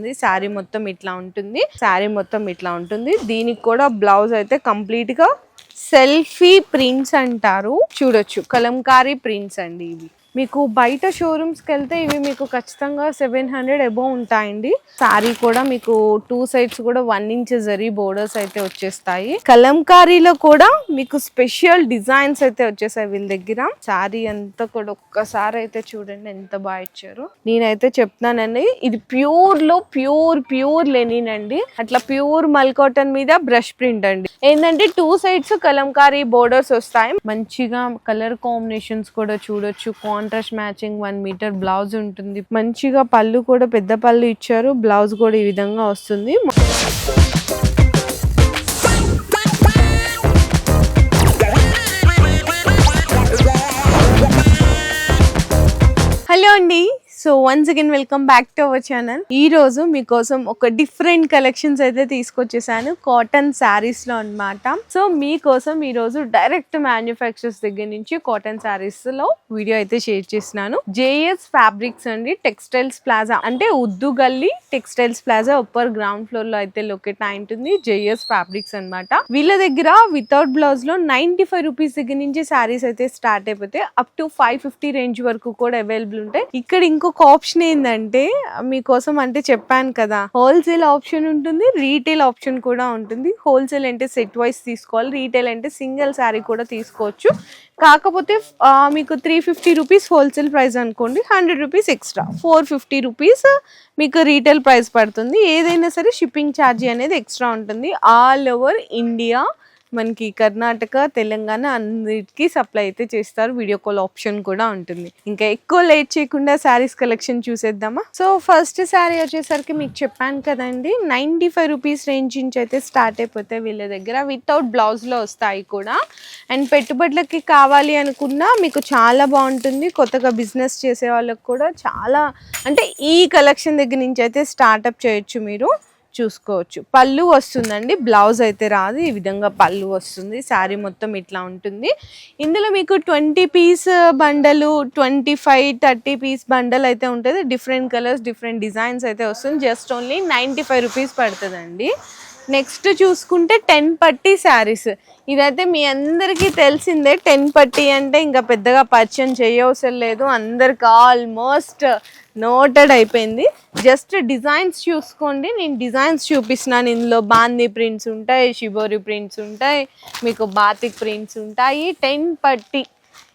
ఉంది శారీ మొత్తం ఇట్లా ఉంటుంది. శారీ మొత్తం ఇట్లా ఉంటుంది. దీనికి కూడా బ్లౌజ్ అయితే కంప్లీట్గా సెల్ఫీ ప్రింట్స్ అంటారు. చూడొచ్చు. కలంకారీ ప్రింట్స్ అండి ఇవి. మీకు బయట షోరూమ్స్కి వెళ్తే ఇవి మీకు ఖచ్చితంగా సెవెన్ హండ్రెడ్ అబోవ్ ఉంటాయండి. శారీ కూడా మీకు టూ సైడ్స్ కూడా వన్ ఇంచ్ జరీ బోర్డర్స్ అయితే వచ్చేస్తాయి. కలంకారీలో కూడా మీకు స్పెషల్ డిజైన్స్ అయితే వచ్చేసాయి వీళ్ళ దగ్గర. శారీ అంతా కూడా ఒక్కసారి అయితే చూడండి ఎంత బాగా ఇచ్చారు. నేనైతే చెప్తున్నానండి ఇది ప్యూర్లో ప్యూర్ ప్యూర్ లెనిన్ అండి. అట్లా ప్యూర్ మల్ కాటన్ మీద బ్రష్ ప్రింట్ అండి. ఏంటంటే టూ సైడ్స్ కలంకారీ బోర్డర్స్ వస్తాయి. మంచిగా కలర్ కాంబినేషన్స్ కూడా చూడొచ్చు contrast matching one metre blouse ఉంటుంది. మంచిగా పళ్ళు కూడా పెద్ద పళ్ళు ఇచ్చారు. బ్లౌజ్ కూడా ఈ విధంగా వస్తుంది. హలో అండి. So once again welcome back to our channel ఈ రోజు మీకోసం ఒక డిఫరెంట్ కలెక్షన్స్ అయితే తీసుకొచ్చేసాను. కాటన్ శారీస్లో అనమాట సో మీకోసం ఈ రోజు డైరెక్ట్ మ్యానుఫ్యాక్చర్స్ దగ్గర నుంచి కాటన్ శారీస్లో వీడియో అయితే షేర్ చేసినాను జేఎస్ ఫ్యాబ్రిక్స్ అండి టెక్స్టైల్స్ ప్లాజా అంటే ఉద్దు గల్లీ టెక్స్టైల్స్ ప్లాజా అప్పర్ గ్రౌండ్ ఫ్లోర్లో అయితే లొకేట్ అయి ఉంటుంది జేఎస్ ఫ్యాబ్రిక్స్ అనమాట వీళ్ళ దగ్గర వితౌట్ బ్లౌజ్లో నైన్టీ ఫైవ్ రూపీస్ దగ్గర నుంచి శారీస్ అయితే స్టార్ట్ అయిపోతే up to five fifty range వరకు కూడా అవైలబుల్ ఉంటాయి. ఇక్కడ ఇంకో ఇంకొక ఆప్షన్ ఏంటంటే మీకోసం అంటే చెప్పాను కదా హోల్సేల్ ఆప్షన్ ఉంటుంది రీటైల్ ఆప్షన్ కూడా ఉంటుంది. హోల్సేల్ అంటే సెట్ వైస్ తీసుకోవాలి రీటైల్ అంటే సింగిల్ శారీ కూడా తీసుకోవచ్చు. కాకపోతే మీకు three fifty rupees wholesale price అనుకోండి hundred rupees extra four fifty rupees మీకు రీటైల్ ప్రైస్ పడుతుంది. ఏదైనా సరే షిప్పింగ్ ఛార్జీ అనేది ఎక్స్ట్రా ఉంటుంది. ఆల్ ఓవర్ ఇండియా మనకి కర్ణాటక తెలంగాణ అన్నిటికీ సప్లై అయితే చేస్తారు. వీడియో కాల్ ఆప్షన్ కూడా ఉంటుంది. ఇంకా ఎక్కువ లేట్ చేయకుండా శారీస్ కలెక్షన్ చూసేద్దామా? సో ఫస్ట్ శారీ వచ్చేసరికి మీకు చెప్పాను కదండి. నైంటీ ఫైవ్ రూపీస్ రేంజ్ నుంచి అయితే స్టార్ట్ అయిపోతాయి వీళ్ళ దగ్గర. వితౌట్ బ్లౌజ్లో వస్తాయి కూడా. అండ్ పెట్టుబడులకి కావాలి అనుకున్నా మీకు చాలా బాగుంటుంది. కొత్తగా బిజినెస్ చేసే వాళ్ళకి కూడా చాలా అంటే ఈ కలెక్షన్ దగ్గర నుంచి అయితే స్టార్ట్అప్ చేయొచ్చు మీరు. చూసుకోవచ్చు. పళ్ళు వస్తుందండి. బ్లౌజ్ అయితే రాదు. ఈ విధంగా పళ్ళు వస్తుంది. శారీ మొత్తం ఇట్లా ఉంటుంది. ఇందులో మీకు ట్వంటీ పీస్ బండలు twenty five thirty piece bundle అయితే ఉంటుంది. డిఫరెంట్ కలర్స్ డిఫరెంట్ డిజైన్స్ అయితే వస్తుంది. Just only ninety five rupees పడుతుందండి. నెక్స్ట్ చూసుకుంటే టెన్ పట్టి శారీస్. ఇదైతే మీ అందరికీ తెలిసిందే టెన్ పట్టి అంటే ఇంకా పెద్దగా పరిచయం చేయవసరం లేదు. అందరికి ఆల్మోస్ట్ నోటెడ్ అయిపోయింది. జస్ట్ డిజైన్స్ చూసుకోండి. నేను డిజైన్స్ చూపిస్తున్నాను. ఇందులో బాందీ ప్రింట్స్ ఉంటాయి షిబోరి ప్రింట్స్ ఉంటాయి మీకు బాతిక్ ప్రింట్స్ ఉంటాయి. టెన్ పట్టి.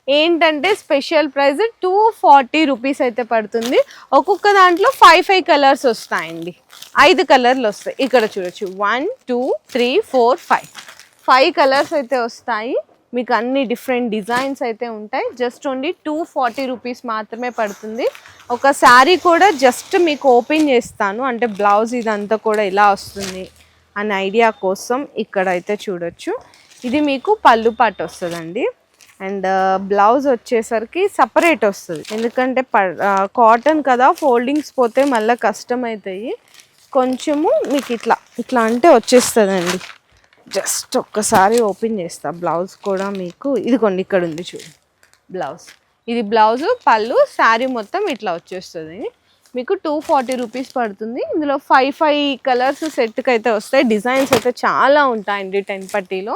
ఏంటంటే special price two forty rupees అయితే పడుతుంది. ఒక్కొక్క దాంట్లో ఫైవ్ ఫైవ్ కలర్స్ వస్తాయండి. ఐదు కలర్లు వస్తాయి. ఇక్కడ చూడొచ్చు. One two three four five five colours అయితే వస్తాయి. మీకు అన్ని డిఫరెంట్ డిజైన్స్ అయితే ఉంటాయి. Just only two forty rupees మాత్రమే పడుతుంది. ఒక శారీ కూడా జస్ట్ మీకు ఓపెన్ చేస్తాను. అంటే బ్లౌజ్ ఇదంతా కూడా ఇలా వస్తుంది అనే ఐడియా కోసం ఇక్కడ అయితే చూడొచ్చు. ఇది మీకు పళ్ళు పాటు వస్తుందండి. అండ్ బ్లౌజ్ వచ్చేసరికి సపరేట్ వస్తుంది. ఎందుకంటే కాటన్ కదా ఫోల్డింగ్స్ పోతే మళ్ళీ కష్టం అవుతాయి కొంచెము మీకు ఇట్లా ఇట్లా అంటే వచ్చేస్తుందండి. జస్ట్ ఒక్కసారి ఓపెన్ చేస్తా బ్లౌజ్ కూడా మీకు. ఇదిగోండి ఇక్కడ ఉంది చూడు బ్లౌజ్. ఇది బ్లౌజ్ పళ్ళు శారీ మొత్తం ఇట్లా వచ్చేస్తుంది. మీకు టూ ఫార్టీ రూపీస్ పడుతుంది. ఇందులో ఫైవ్ ఫైవ్ కలర్స్ సెట్కి అయితే వస్తాయి. డిజైన్స్ అయితే చాలా ఉంటాయండి టెన్ పట్టీలో.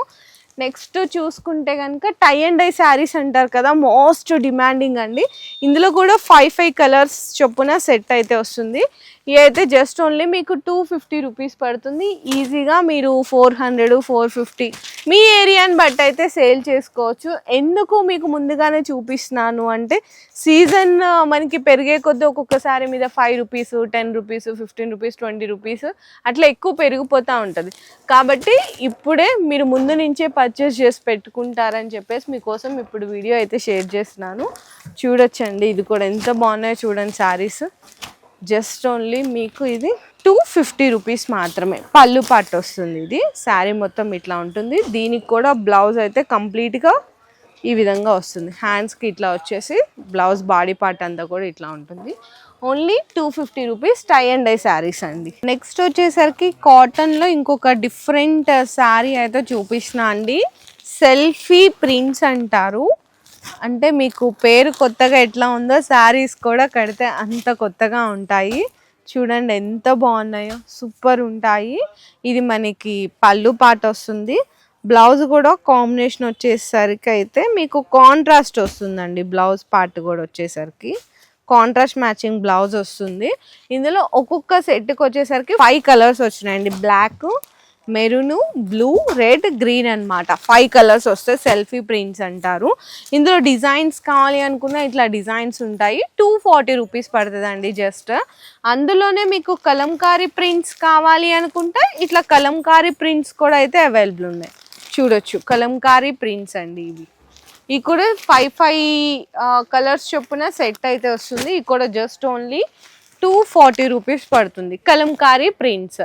నెక్స్ట్ చూసుకుంటే కనుక టై అండ్ డై శారీస్ అంటారు కదా మోస్ట్ డిమాండింగ్ అండి. ఇందులో కూడా ఫైవ్ ఫైవ్ కలర్స్ చొప్పున సెట్ అయితే వస్తుంది. ఇదైతే అయితే జస్ట్ ఓన్లీ మీకు టూ ఫిఫ్టీ రూపీస్ పడుతుంది. ఈజీగా మీరు ఫోర్ హండ్రెడ్ ఫోర్ ఫిఫ్టీ మీ ఏరియాని బట్టి అయితే సేల్ చేసుకోవచ్చు. ఎందుకు మీకు ముందుగానే చూపిస్తున్నాను అంటే సీజన్ మనకి పెరిగే కొద్దీ ఒక్కొక్కసారి మీద five rupees ten rupees fifteen rupees twenty rupees అట్లా ఎక్కువ పెరిగిపోతూ ఉంటుంది. కాబట్టి ఇప్పుడే మీరు ముందు నుంచే పర్చేస్ చేసి పెట్టుకుంటారని చెప్పేసి మీకోసం ఇప్పుడు వీడియో అయితే షేర్ చేస్తున్నాను. చూడొచ్చండి ఇది కూడా ఎంత బాగున్నాయో చూడండి శారీస్ జస్ట్ ఓన్లీ మీకు ఇది టూ ఫిఫ్టీ రూపీస్ మాత్రమే. పళ్ళు పాటు వస్తుంది ఇది. శారీ మొత్తం ఇట్లా ఉంటుంది. దీనికి కూడా బ్లౌజ్ అయితే కంప్లీట్గా ఈ విధంగా వస్తుంది. హ్యాండ్స్కి ఇట్లా వచ్చేసి బ్లౌజ్ బాడీ పార్ట్ అంతా కూడా ఇట్లా ఉంటుంది. Only two fifty rupees tie and dye saris అండి. నెక్స్ట్ వచ్చేసరికి కాటన్లో ఇంకొక డిఫరెంట్ శారీ అయితే చూపిస్తున్నా అండి. సెల్ఫీ ప్రింట్స్ అంటారు. అంటే మీకు పేరు కొత్తగా ఎట్లా ఉందో శారీస్ కూడా కడితే అంత కొత్తగా ఉంటాయి. చూడండి ఎంత బాగున్నాయో సూపర్ ఉంటాయి. ఇది మనకి పళ్ళు పాట వస్తుంది. బ్లౌజ్ కూడా కాంబినేషన్ వచ్చేసరికి అయితే మీకు కాంట్రాస్ట్ వస్తుందండి. బ్లౌజ్ పార్ట్ కూడా వచ్చేసరికి. కాంట్రాస్ట్ మ్యాచింగ్ బ్లౌజ్ వస్తుంది. ఇందులో ఒక్కొక్క సెట్కి వచ్చేసరికి ఫైవ్ కలర్స్ వచ్చినాయండి. Black maroon blue red green అన్నమాట. ఫైవ్ కలర్స్ వస్తే సెల్ఫీ ప్రింట్స్ అంటారు. ఇందులో డిజైన్స్ కావాలి అనుకున్న ఇట్లా డిజైన్స్ ఉంటాయి. టూ ఫార్టీ రూపీస్ పడుతుందండి జస్ట్ అందులోనే మీకు కలంకారీ ప్రింట్స్ కావాలి అనుకుంటే ఇట్లా కలంకారీ ప్రింట్స్ కూడా అయితే అవైలబుల్ ఉన్నాయి. చూడొచ్చు. కలంకారీ ప్రింట్స్ అండి ఇవి. ఈ కూడా ఫైవ్ ఫైవ్ కలర్స్ చొప్పున సెట్ అయితే వస్తుంది. ఇక్కడ కూడా just only two forty rupees పడుతుంది. కలంకారీ ప్రింట్స్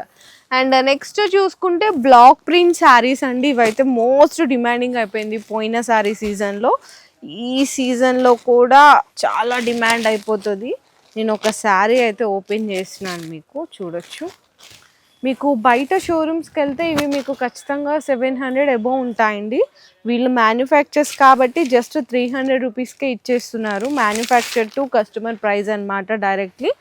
అండ్ నెక్స్ట్ చూసుకుంటే బ్లాక్ ప్రింట్ శారీస్ అండి. ఇవైతే మోస్ట్ డిమాండింగ్ అయిపోయింది పోయిన శారీ సీజన్లో ఈ సీజన్లో కూడా చాలా డిమాండ్ అయిపోతుంది. నేను ఒక శారీ అయితే ఓపెన్ చేసినాను మీకు చూడొచ్చు. మీకు బయట షోరూమ్స్కి వెళ్తే ఇవి మీకు ఖచ్చితంగా సెవెన్ హండ్రెడ్ అబోవ్ ఉంటాయండి. వీళ్ళు మ్యానుఫ్యాక్చర్స్ కాబట్టి జస్ట్ త్రీ హండ్రెడ్ రూపీస్కే ఇచ్చేస్తున్నారు. మ్యానుఫ్యాక్చర్ టు కస్టమర్ ప్రైస్ అనమాట డైరెక్ట్లీ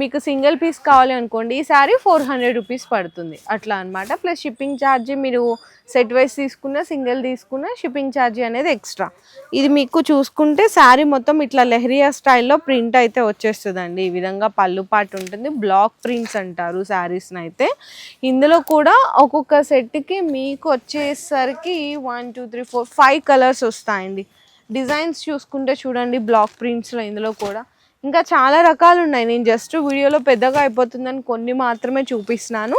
మీకు సింగిల్ పీస్ కావాలి అనుకోండి ఈ సారీ ఫోర్ హండ్రెడ్ రూపీస్ పడుతుంది. అట్లా అన్నమాట. ప్లస్ షిప్పింగ్ ఛార్జ్ మీరు సెట్ వైస్ తీసుకున్న సింగిల్ తీసుకున్న షిప్పింగ్ ఛార్జ్ అనేది ఎక్స్ట్రా ఇది మీకు చూసుకుంటే శారీ మొత్తం ఇట్లా లెహరియా స్టైల్లో ప్రింట్ అయితే వచ్చేస్తుందండి. ఈ విధంగా పళ్ళు పాటు ఉంటుంది. బ్లాక్ ప్రింట్స్ అంటారు శారీస్ని అయితే ఇందులో కూడా ఒక్కొక్క సెట్కి మీకు వచ్చేసరికి one two three four five colours వస్తాయండి. డిజైన్స్ చూసుకుంటే చూడండి బ్లాక్ ప్రింట్స్లో ఇందులో కూడా. ఇంకా చాలా రకాలు ఉన్నాయి నేను జస్ట్ వీడియోలో పెద్దగా అయిపోతుందని కొన్ని మాత్రమే చూపిస్తున్నాను.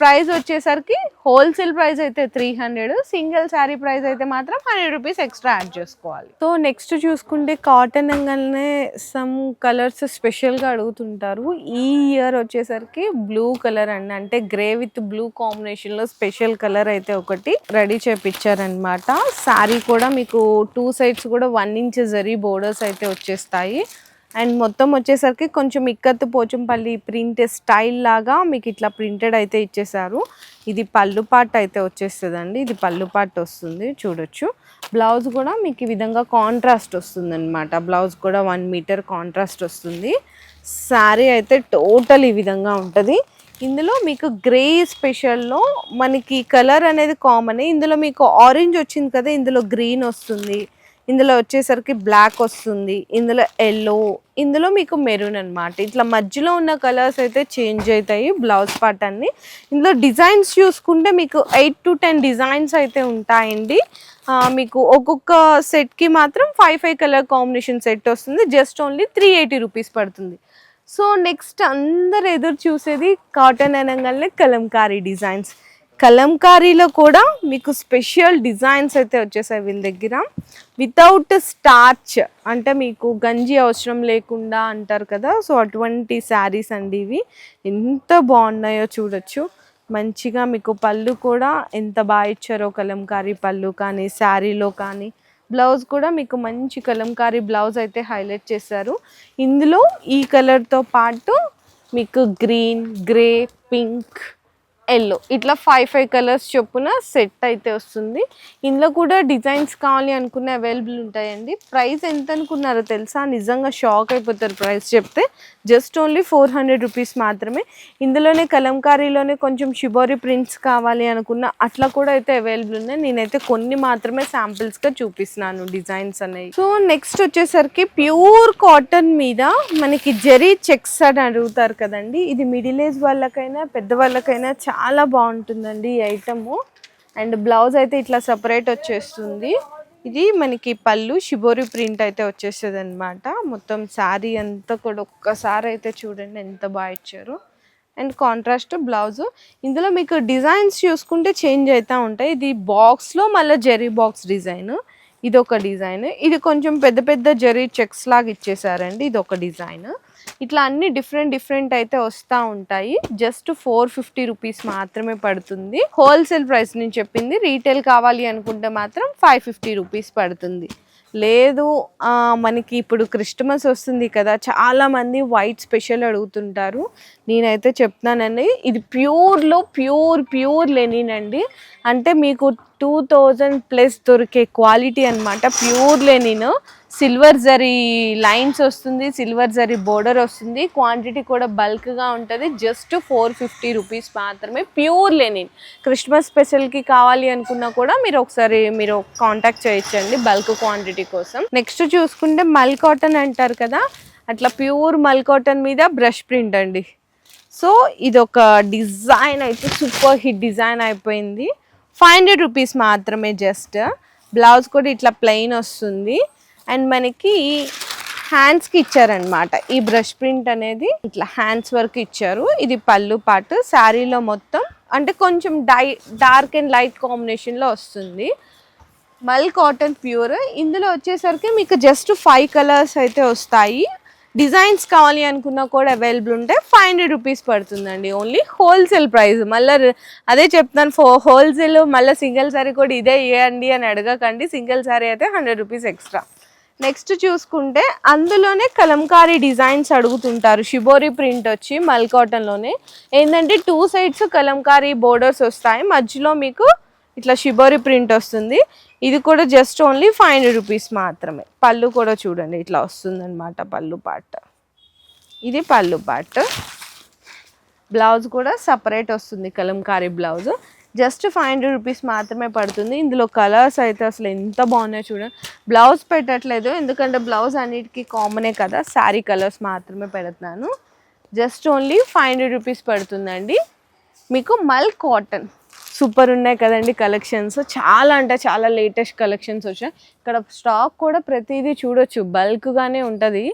ప్రైస్ వచ్చేసరికి హోల్సేల్ ప్రైస్ అయితే three hundred single sari price అయితే మాత్రం హండ్రెడ్ రూపీస్ ఎక్స్ట్రా యాడ్ చేసుకోవాలి. సో నెక్స్ట్ చూసుకుంటే కాటన్ అంగల్నే సమ్ కలర్స్ స్పెషల్గా అడుగుతుంటారు. ఈ ఇయర్ వచ్చేసరికి బ్లూ కలర్ అండి అంటే గ్రే విత్ బ్లూ కాంబినేషన్లో స్పెషల్ కలర్ అయితే ఒకటి రెడీ చేపించారనమాట శారీ కూడా మీకు టూ సైడ్స్ కూడా వన్ ఇంచ్ జరీ బోర్డర్స్ అయితే వచ్చేస్తాయి. అండ్ మొత్తం వచ్చేసరికి కొంచెం ఇక్కత్తు పోచంపల్లి ప్రింట్ స్టైల్ లాగా మీకు ఇట్లా ప్రింటెడ్ అయితే ఇచ్చేసారు. ఇది పళ్ళు పాట్ అయితే వచ్చేస్తుందండి. ఇది పళ్ళు పాట్ వస్తుంది చూడొచ్చు. బ్లౌజ్ కూడా మీకు ఈ విధంగా కాంట్రాస్ట్ వస్తుంది అనమాట బ్లౌజ్ కూడా వన్ మీటర్ కాంట్రాస్ట్ వస్తుంది. శారీ అయితే టోటల్ ఈ విధంగా ఉంటుంది. ఇందులో మీకు గ్రే స్పెషల్లో మనకి కలర్ అనేది కామన్ ఇందులో మీకు ఆరెంజ్ వచ్చింది కదా ఇందులో గ్రీన్ వస్తుంది. ఇందులో వచ్చేసరికి బ్లాక్ వస్తుంది ఇందులో ఎల్లో ఇందులో మీకు మెరూన్ అనమాట ఇట్లా మధ్యలో ఉన్న కలర్స్ అయితే చేంజ్ అవుతాయి బ్లౌజ్ పార్ట్ అన్ని ఇందులో డిజైన్స్ చూసుకుంటే మీకు ఎయిట్ టు టెన్ డిజైన్స్ అయితే ఉంటాయండి. మీకు ఒక్కొక్క సెట్కి మాత్రం five five colour combination set వస్తుంది just only three eighty rupees పడుతుంది. సో నెక్స్ట్ అందరు ఎదురు చూసేది కాటన్ అనగానే కలంకారీ డిజైన్స్ కలంకారీలో కూడా మీకు స్పెషల్ డిజైన్స్ అయితే వచ్చేసాయి వీళ్ళ దగ్గర. వితౌట్ స్టార్చ్ అంటే మీకు గంజి అవసరం లేకుండా అంటారు కదా సో అటువంటి శారీస్ అండి ఇవి. ఎంత బాగున్నాయో చూడొచ్చు. మంచిగా మీకు పళ్ళు కూడా ఎంత బాగా ఇచ్చారో కలంకారీ పళ్ళు కానీ శారీలో కానీ. బ్లౌజ్ కూడా మీకు మంచి కలంకారీ బ్లౌజ్ అయితే హైలైట్ చేశారు. ఇందులో ఈ కలర్తో పాటు మీకు గ్రీన్ గ్రే పింక్ ఎల్లో. ఇట్లా ఫైవ్ ఫైవ్ కలర్స్ చొప్పున సెట్ అయితే వస్తుంది. ఇందులో కూడా డిజైన్స్ కావాలి అనుకునే అవైలబుల్ ఉంటాయండి. ప్రైస్ ఎంత అనుకున్నారో తెలుసా? నిజంగా షాక్ అయిపోతారు ప్రైస్ చెప్తే. Just only four hundred rupees మాత్రమే. ఇందులోనే కలంకారీలోనే కొంచెం షిబోరి ప్రింట్స్ కావాలి అనుకున్న అట్లా కూడా అయితే అవైలబుల్ ఉన్నాయి. నేనైతే కొన్ని మాత్రమే శాంపిల్స్గా చూపిస్తున్నాను డిజైన్స్ అనేవి. సో నెక్స్ట్ వచ్చేసరికి ప్యూర్ కాటన్ మీద మనకి జరీ చెక్స్ అని అడుగుతారు కదండి. ఇది మిడిల్ ఏజ్ వాళ్ళకైనా పెద్ద వాళ్ళకైనా చాలా బాగుంటుందండి ఈ ఐటము అండ్ బ్లౌజ్ అయితే ఇట్లా సపరేట్ వచ్చేస్తుంది. ఇది మనకి పళ్ళు షిబోరి ప్రింట్ అయితే వచ్చేస్తుంది అనమాట మొత్తం శారీ అంతా కూడా ఒక్కసారి అయితే చూడండి ఎంత బాగా ఇచ్చారు. అండ్ కాంట్రాస్ట్ బ్లౌజ్ ఇందులో మీకు డిజైన్స్ చూసుకుంటే చేంజ్ అవుతూ ఉంటాయి. ఇది బాక్స్లో మళ్ళీ జెరీ బాక్స్ డిజైన్. ఇది ఒక డిజైన్. ఇది కొంచెం పెద్ద పెద్ద జెరీ చెక్స్ లాగా ఇచ్చేసారండి. ఇది ఒక డిజైన్. ఇట్లా అన్ని డిఫరెంట్ డిఫరెంట్ అయితే వస్తూ ఉంటాయి. జస్ట్ ఫోర్ ఫిఫ్టీ రూపీస్ మాత్రమే పడుతుంది. హోల్సేల్ ప్రైస్ నేను చెప్పింది రీటైల్ కావాలి అనుకుంటే మాత్రం ఫైవ్ ఫిఫ్టీ రూపీస్ పడుతుంది. లేదు మనకి ఇప్పుడు క్రిస్టమస్ వస్తుంది కదా చాలామంది వైట్ స్పెషల్ అడుగుతుంటారు. నేనైతే చెప్తున్నానండి ఇది ప్యూర్లో ప్యూర్ ప్యూర్ లెనిన్ అండి. అంటే మీకు టూ థౌజండ్ ప్లస్ దొరికే క్వాలిటీ అనమాట pure linen. Silver zari lines వస్తుంది సిల్వర్ జరీ బోర్డర్ వస్తుంది. క్వాంటిటీ కూడా బల్క్గా ఉంటుంది. జస్ట్ ఫోర్ ఫిఫ్టీ రూపీస్ మాత్రమే. Pure linen. క్రిస్మస్ స్పెషల్కి కావాలి అనుకున్నా కూడా మీరు ఒకసారి మీరు కాంటాక్ట్ చేయొచ్చండి బల్క్ క్వాంటిటీ కోసం. నెక్స్ట్ చూసుకుంటే మల్ కాటన్ అంటారు కదా అట్లా ప్యూర్ మల్ కాటన్ మీద బ్రష్ ప్రింట్ అండి. సో ఇది ఒక డిజైన్ అయితే సూపర్ హిట్ డిజైన్ అయిపోయింది. ఫైవ్ హండ్రెడ్ రూపీస్ మాత్రమే జస్ట్. బ్లౌజ్ కూడా ఇట్లా ప్లెయిన్ వస్తుంది. అండ్ మనకి హ్యాండ్స్కి ఇచ్చారనమాట ఈ బ్రష్ ప్రింట్ అనేది ఇట్లా హ్యాండ్స్ వరకు ఇచ్చారు. ఇది పళ్ళు పాటు శారీలో మొత్తం అంటే కొంచెం డై డార్క్ అండ్ లైట్ కాంబినేషన్లో వస్తుంది. మల్ కాటన్ ప్యూర్ ఇందులో వచ్చేసరికి మీకు జస్ట్ ఫైవ్ కలర్స్ అయితే వస్తాయి. డిజైన్స్ కావాలి అనుకున్నా కూడా అవైలబుల్ ఉంటే ఫైవ్ హండ్రెడ్ రూపీస్ పడుతుందండి. ఓన్లీ హోల్సేల్ ప్రైస్ మళ్ళీ అదే చెప్తాను ఫో హోల్సేల్ మళ్ళీ సింగిల్ సారీ కూడా ఇదే ఇవ్వండి అని అడగకండి. సింగిల్ సారీ అయితే హండ్రెడ్ రూపీస్ ఎక్స్ట్రా నెక్స్ట్ చూసుకుంటే అందులోనే కలంకారీ డిజైన్స్ అడుగుతుంటారు. షిబోరి ప్రింట్ వచ్చి మల్ కాటన్లోనే ఏంటంటే టూ సైడ్స్ కలంకారీ బోర్డర్స్ వస్తాయి. మధ్యలో మీకు ఇట్లా షిబోరి ప్రింట్ వస్తుంది. ఇది కూడా just only five hundred rupees మాత్రమే. పళ్ళు కూడా చూడండి ఇట్లా వస్తుందన్నమాట పళ్ళు పాట. ఇది పళ్ళు పాట. బ్లౌజ్ కూడా సపరేట్ వస్తుంది Kalamkari blouse just five hundred rupees మాత్రమే పడుతుంది. ఇందులో కలర్స్ అయితే అసలు ఎంత బాగున్నాయో చూడండి. బ్లౌజ్ పెట్టట్లేదు. ఎందుకంటే బ్లౌజ్ అన్నిటికీ కామనే కదా. శారీ కలర్స్ మాత్రమే పెడుతున్నాను. Just only five hundred rupees పడుతుందండి. మీకు మల్ కాటన్. సూపర్ ఉన్నాయి కదండి కలెక్షన్స్ చాలా అంటే చాలా లేటెస్ట్ కలెక్షన్స్ వచ్చాయి. ఇక్కడ స్టాక్ కూడా ప్రతిదీ చూడొచ్చు. బల్క్గానే ఉంటుంది.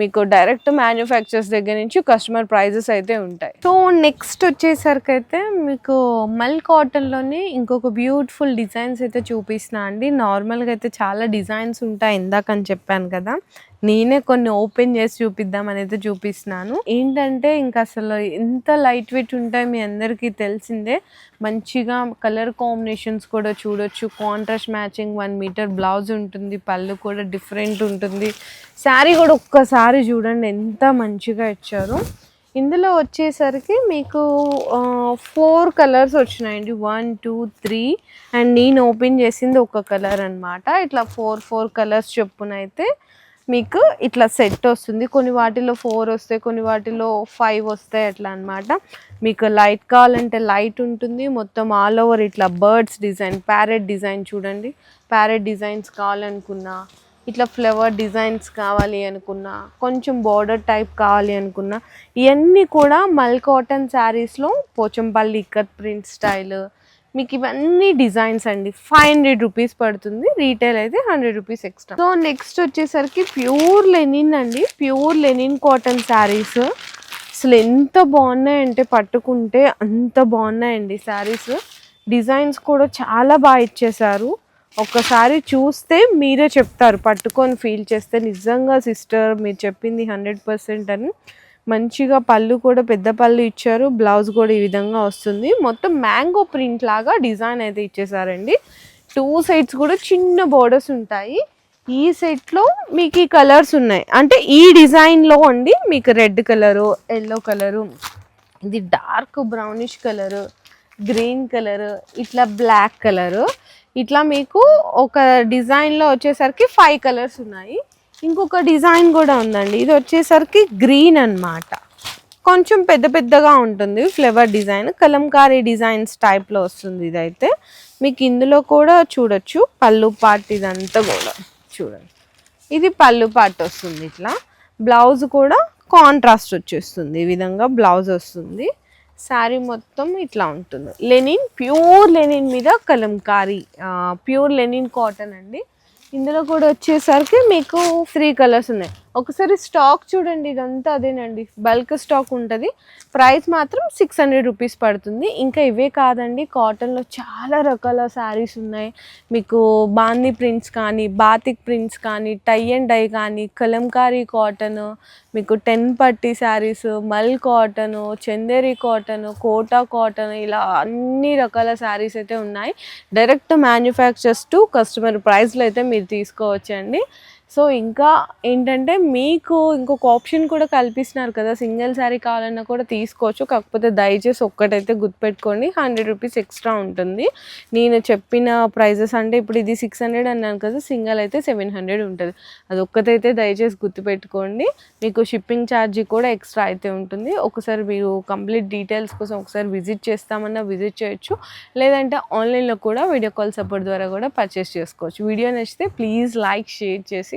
మీకు డైరెక్ట్ మ్యానుఫ్యాక్చర్స్ దగ్గర నుంచి కస్టమర్ ప్రైజెస్ అయితే ఉంటాయి. సో నెక్స్ట్ వచ్చేసరికి అయితే మీకు మల్ కాటన్లోనే ఇంకొక బ్యూటిఫుల్ డిజైన్స్ అయితే చూపిస్తున్నా అండి. నార్మల్గా అయితే చాలా డిజైన్స్ ఉంటాయి ఇందాక అని చెప్పాను కదా. నేనే కొన్ని ఓపెన్ చేసి చూపిద్దాం అనేది చూపిస్తున్నాను. ఏంటంటే ఇంకా అసలు ఎంత లైట్ వెయిట్ ఉంటాయి మీ అందరికీ తెలిసిందే. మంచిగా కలర్ కాంబినేషన్స్ కూడా చూడొచ్చు. Contrast matching one metre blouse ఉంటుంది పళ్ళు కూడా డిఫరెంట్ ఉంటుంది. శారీ కూడా ఒక్కసారి చూడండి ఎంత మంచిగా ఇచ్చారు. ఇందులో వచ్చేసరికి మీకు ఫోర్ కలర్స్ వచ్చినాయండి. వన్ టూ త్రీ అండ్ నేను ఓపెన్ చేసింది ఒక కలర్ అనమాట ఇట్లా ఫోర్ ఫోర్ కలర్స్ చెప్పునైతే మీకు ఇట్లా సెట్ వస్తుంది. కొన్ని వాటిలో ఫోర్ వస్తాయి కొన్ని వాటిలో ఫైవ్ వస్తాయి అట్లా అనమాట మీకు లైట్ కావాలంటే లైట్ ఉంటుంది. మొత్తం ఆల్ ఓవర్ ఇట్లా బర్డ్స్ డిజైన్ ప్యారెట్ డిజైన్ చూడండి. ప్యారెట్ డిజైన్స్ కావాలనుకున్నా ఇట్లా ఫ్లవర్ డిజైన్స్ కావాలి అనుకున్నా కొంచెం బార్డర్ టైప్ కావాలి అనుకున్నా ఇవన్నీ కూడా మల్ కాటన్ శారీస్లో పోచంపల్లి ఇక్కత్ ప్రింట్ స్టైల్ మీకు ఇవన్నీ డిజైన్స్ అండి. ఫైవ్ హండ్రెడ్ రూపీస్ పడుతుంది. రీటైల్ అయితే hundred rupees extra. So next వచ్చేసరికి ప్యూర్ లెనిన్ అండి. Pure linen cotton saris. అసలు ఎంత బాగున్నాయంటే పట్టుకుంటే అంత బాగున్నాయండి శారీస్. డిజైన్స్ కూడా చాలా బాగా ఇచ్చేశారు. ఒక్కసారి చూస్తే మీరే చెప్తారు. పట్టుకొని ఫీల్ చేస్తే నిజంగా సిస్టర్ మీరు చెప్పింది హండ్రెడ్ పర్సెంట్ అని. మంచిగా పళ్ళు కూడా పెద్ద పళ్ళు ఇచ్చారు. బ్లౌజ్ కూడా ఈ విధంగా వస్తుంది. మొత్తం మ్యాంగో ప్రింట్ లాగా డిజైన్ అయితే ఇచ్చేసారండి. టూ సైడ్స్ కూడా చిన్న బోర్డర్స్ ఉంటాయి. ఈ సెట్లో మీకు ఈ కలర్స్ ఉన్నాయి. అంటే ఈ డిజైన్లో అండి మీకు రెడ్ కలరు ఎల్లో కలరు ఇది dark brownish colour green colour ఇట్లా బ్లాక్ కలరు. ఇట్లా మీకు ఒక డిజైన్లో వచ్చేసరికి ఫైవ్ కలర్స్ ఉన్నాయి. ఇంకొక డిజైన్ కూడా ఉందండి. ఇది వచ్చేసరికి గ్రీన్ అన్నమాట. కొంచెం పెద్ద పెద్దగా ఉంటుంది ఫ్లేవర్ డిజైన్. కలంకారీ డిజైన్స్ టైప్లో వస్తుంది ఇదైతే. మీకు ఇందులో కూడా చూడొచ్చు. పళ్ళు పార్ట్ ఇదంతా కూడా చూడండి. ఇది పళ్ళు పార్ట్ వస్తుంది ఇట్లా. బ్లౌజ్ కూడా కాంట్రాస్ట్ వచ్చేస్తుంది. ఈ విధంగా బ్లౌజ్ వస్తుంది. శారీ మొత్తం ఇట్లా ఉంటుంది. లెనిన్ ప్యూర్ లెనిన్ మీద కలంకారీ ప్యూర్ లెనిన్ కాటన్ అండి. ఇందులో కూడా వచ్చేసరికి మీకు త్రీ కలర్స్ ఉన్నాయి. ఒకసారి స్టాక్ చూడండి ఇదంతా అదేనండి. బల్క్ స్టాక్ ఉంటుంది. ప్రైస్ మాత్రం సిక్స్ హండ్రెడ్ రూపీస్ పడుతుంది. ఇంకా ఇవే కాదండి కాటన్లో చాలా రకాల శారీస్ ఉన్నాయి. మీకు బాందీ ప్రింట్స్ కానీ బాతిక్ ప్రింట్స్ కానీ టై అండ్ డై కానీ కలంకారీ కాటన్ మీకు టెన్ పట్టి saris mul cotton Chanderi cotton Kota cotton ఇలా అన్ని రకాల శారీస్ అయితే ఉన్నాయి. డైరెక్ట్ మ్యానుఫ్యాక్చర్స్ టు కస్టమర్ ప్రైస్లో అయితే మీరు తీసుకోవచ్చండి. సో ఇంకా ఏంటంటే మీకు ఇంకొక ఆప్షన్ కూడా కల్పిస్తున్నారు కదా సింగిల్ శారీ కావాలన్నా కూడా తీసుకోవచ్చు. కాకపోతే దయచేసి ఒక్కటైతే గుర్తుపెట్టుకోండి హండ్రెడ్ రూపీస్ ఎక్స్ట్రా ఉంటుంది. నేను చెప్పిన ప్రైజెస్ అంటే ఇప్పుడు ఇది సిక్స్ హండ్రెడ్ అన్నాను కదా సింగిల్ అయితే సెవెన్ హండ్రెడ్ ఉంటుంది. అది ఒక్కటైతే దయచేసి గుర్తుపెట్టుకోండి. మీకు షిప్పింగ్ ఛార్జీ కూడా ఎక్స్ట్రా అయితే ఉంటుంది. ఒకసారి మీరు కంప్లీట్ డీటెయిల్స్ కోసం ఒకసారి విజిట్ చేస్తామన్నా విజిట్ చేయొచ్చు. లేదంటే ఆన్లైన్లో కూడా వీడియో కాల్ సపోర్ట్ ద్వారా కూడా పర్చేస్ చేసుకోవచ్చు. వీడియో నచ్చితే ప్లీజ్ లైక్ షేర్ చేసి